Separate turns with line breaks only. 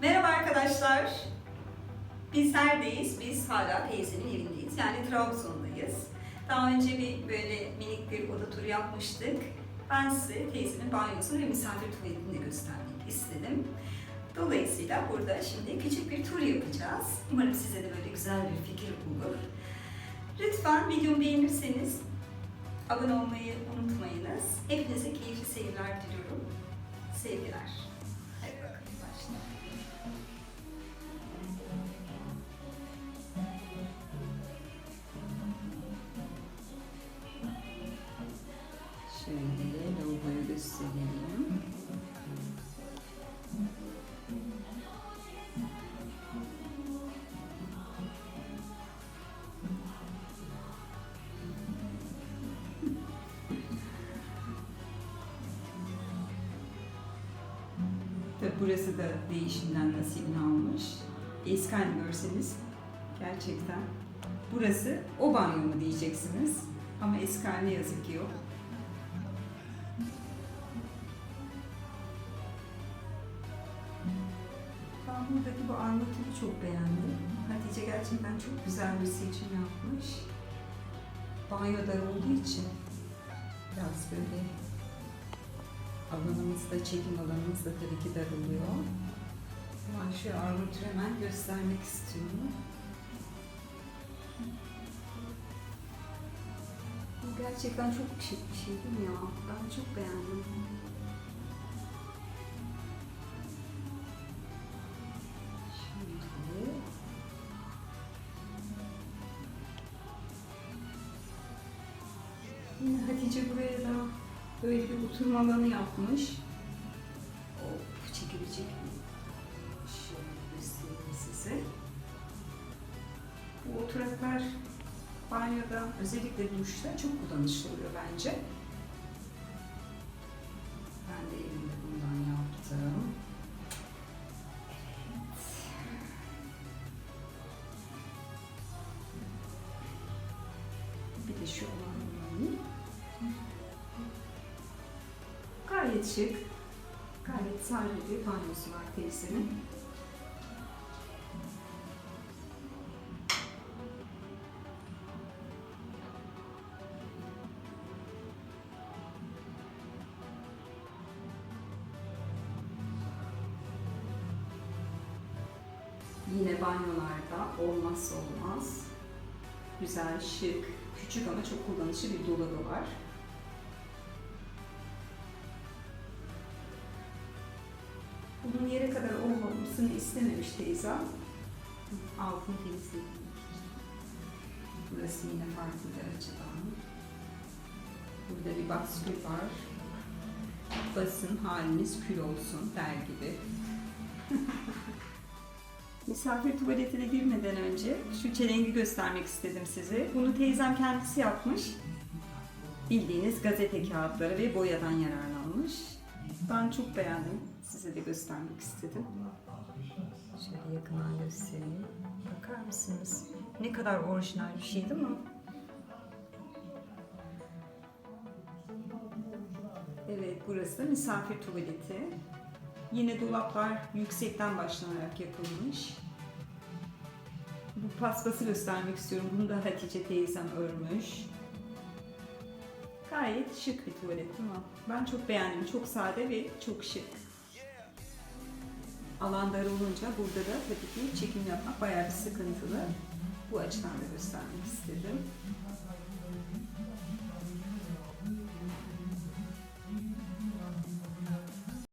Merhaba arkadaşlar. Biz neredeyiz? Biz hala teyzenin evindeyiz. Yani Trabzon'dayız. Daha önce bir böyle minik bir oda turu yapmıştık. Ben size teyzemin banyosunu ve misafir tuvaletini göstermek istedim. Dolayısıyla burada şimdi küçük bir tur yapacağız. Umarım size de böyle güzel bir fikir olur. Lütfen videomu beğenirseniz abone olmayı unutmayınız. Hepinize keyifli seyirler diliyorum. Sevgiler. Hadi bakalım başlayalım. Şöyle lavaboyu göstereyim. Burası da değişimden nasibini almış. Eski halini görseniz gerçekten burası o banyo mu diyeceksiniz. Ama eski haline yazık ki yok. Ben buradaki bu armatürü çok beğendim. Hatice gerçekten çok güzel bir seçim yapmış. Banyo dar olduğu için biraz böyle alanımız da, çekim alanımız da tabii ki daralıyor. Ben şu armatürü hemen göstermek istiyorum. Bu gerçekten çok şık bir şey değil mi ya? Ben çok beğendim. Şimdi Hatice buraya da böyle bir oturma alanı yapmış. Hop, çekilecek mi? Şöyle göstereyim size. Bu oturaklar banyoda, özellikle duşta çok kullanışlı oluyor bence. Ben de elimde bundan yaptım. Evet. Bir de şu olanı Gayet şık, gayet sade bir banyosu var teyzenin. Yine banyolarda olmazsa olmaz. Güzel, şık, küçük ama çok kullanışlı bir dolabı var. Bunun yere kadar olmamasını istememiş teyzem. Altını temizledik. Burası yine farklı bir. Burada bir baskül var. Basın haliniz kül olsun der gibi. Misafir tuvaletine girmeden önce şu çelengi göstermek istedim size. Bunu teyzem kendisi yapmış. Bildiğiniz gazete kağıtları ve boyadan yararlanmış. Ben çok beğendim. Size de göstermek istedim. Şöyle yakından göstereyim. Bakar mısınız? Ne kadar orijinal bir şey değil mi? Evet, burası da misafir tuvaleti. Yine dolaplar yüksekten başlanarak yapılmış. Bu paspası göstermek istiyorum. Bunu da Hatice teyzem örmüş. Gayet şık bir tuvaletim var. Ben çok beğendim. Çok sade ve çok şık. Alan dar olunca burada da tabii ki çekim yapmak bayağı bir sıkıntılı. Bu açıdan da göstermek istedim.